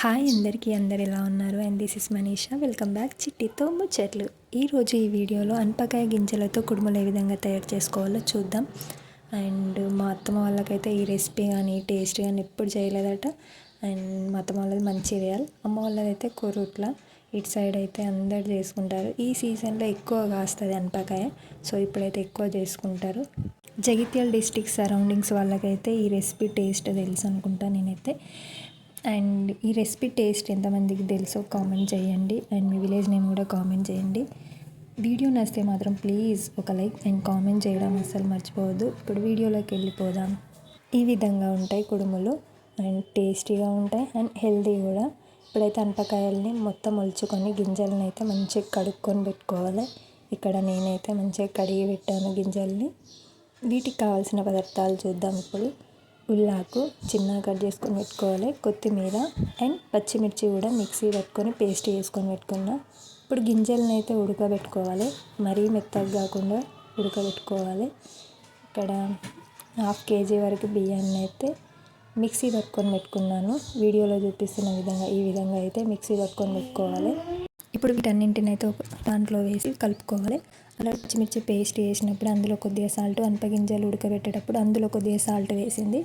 Hi అందరికీ అందరు ఎలా ఉన్నారు? And this is Manisha welcome back చిట్టితో ముచ్చట్లు ఈరోజు ఈ వీడియోలో అనపకాయ గింజలతో కుడుములు ఏ విధంగా తయారు చేసుకోవాలో చూద్దాం. అండ్ మా అత్తమ్మ వాళ్ళకైతే ఈ రెసిపీ కానీ టేస్ట్ కానీ ఎప్పుడు చేయలేదట. అండ్ మా అత్తమ్మ వాళ్ళది మంచి వేయాలి. అమ్మ వాళ్ళదైతే కొరుట్ల. ఇటు సైడ్ అయితే అందరు చేసుకుంటారు. ఈ సీజన్లో ఎక్కువ కాస్తుంది అనపకాయ. సో ఇప్పుడైతే ఎక్కువ చేసుకుంటారు. జగిత్యాల డిస్టిక్ సరౌండింగ్స్ వాళ్ళకైతే ఈ రెసిపీ టేస్ట్ తెలుసు అనుకుంటా నేనైతే. అండ్ ఈ రెసిపీ టేస్ట్ ఎంతమందికి తెలుసో కామెంట్ చేయండి. అండ్ మీ విలేజ్ నేమ్ కూడా కామెంట్ చేయండి. వీడియో నచ్చితే మాత్రం ప్లీజ్ ఒక లైక్ అండ్ కామెంట్ చేయడం అస్సలు మర్చిపోవద్దు. ఇప్పుడు వీడియోలోకి వెళ్ళిపోదాం. ఈ విధంగా ఉంటాయి కుడుములు. అండ్ టేస్టీగా ఉంటాయి అండ్ హెల్దీ కూడా. ఇప్పుడైతే అనపకాయల్ని మొత్తం ఒలుచుకొని గింజలను అయితే మంచిగా కడుక్కొని పెట్టుకోవాలి. ఇక్కడ నేనైతే మంచిగా కడిగి పెట్టాను గింజల్ని. వీటికి కావాల్సిన పదార్థాలు చూద్దాం ఇప్పుడు. ఉల్లాకు చిన్నగా కట్ చేసుకొని పెట్టుకోవాలి. కొత్తిమీర అండ్ పచ్చిమిర్చి కూడా మిక్సీ పెట్టుకొని పేస్ట్ చేసుకొని పెట్టుకున్నా. ఇప్పుడు గింజలను అయితే ఉడకబెట్టుకోవాలి. మరీ మెత్తగా కాకుండా ఉడకబెట్టుకోవాలి. ఇక్కడ హాఫ్ కేజీ వరకు బియ్యాన్ని అయితే మిక్సీ పట్టుకొని పెట్టుకున్నాను. వీడియోలో చూపిస్తున్న విధంగా ఈ విధంగా అయితే మిక్సీ పట్టుకొని పెట్టుకోవాలి. ఇప్పుడు వీటన్నింటిని అయితే ఒక దాంట్లో వేసి కలుపుకోవాలి. అలా పచ్చిమిర్చి పేస్ట్ వేసినప్పుడు అందులో కొద్దిగా సాల్ట్ అనపగింజలు ఉడకబెట్టేటప్పుడు అందులో కొద్దిగా సాల్ట్ వేసింది.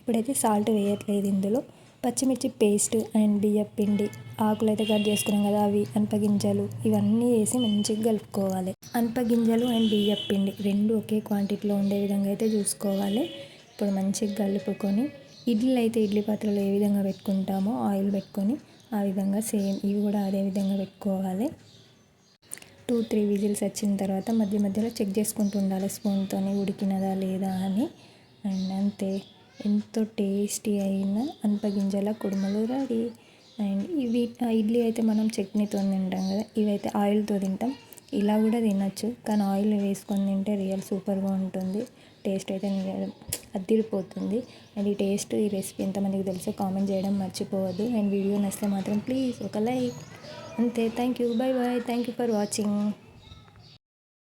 ఇప్పుడైతే సాల్ట్ వేయట్లేదు ఇందులో. పచ్చిమిర్చి పేస్ట్ అండ్ బియ్యం పిండి ఆకులు అయితే కట్ చేసుకున్నాం కదా అవి అనపగింజలు ఇవన్నీ వేసి మంచిగా కలుపుకోవాలి. అనపగింజలు అండ్ బియ్యం పిండి రెండు ఒకే క్వాంటిటీలో ఉండే విధంగా అయితే చూసుకోవాలి. ఇప్పుడు మంచిగా కలుపుకొని ఇడ్లీ అయితే ఇడ్లీ పాత్రలో ఏ విధంగా పెట్టుకుంటామో ఆయిల్ పెట్టుకొని ఆ విధంగా సేమ్ ఇవి కూడా అదే విధంగా పెట్టుకోవాలి. టూ త్రీ విజిల్స్ వచ్చిన తర్వాత మధ్య మధ్యలో చెక్ చేసుకుంటూ ఉండాలి స్పూన్తో ఉడికినదా లేదా అని. అండ్ అంతే ఎంతో టేస్టీ అయిన అనపగింజల కుడుమలు రెడీ. అండ్ ఇవి ఇడ్లీ అయితే మనం చట్నీతో తింటాం కదా ఇవైతే ఆయిల్తో తింటాం. ఇలా కూడా తినచ్చు కానీ ఆయిల్ వేసుకొని తింటే రియల్ సూపర్గా ఉంటుంది టేస్ట్ అయితే అద్దిరిపోతుంది అండ్ ఈ టేస్ట్ ఈ రెసిపీ ఎంతమందికి తెలుసో కామెంట్ చేయడం మర్చిపోవద్దు. అండ్ వీడియో నచ్చితే మాత్రం ప్లీజ్ ఒక like. అంతే thank you bye bye thank you for watching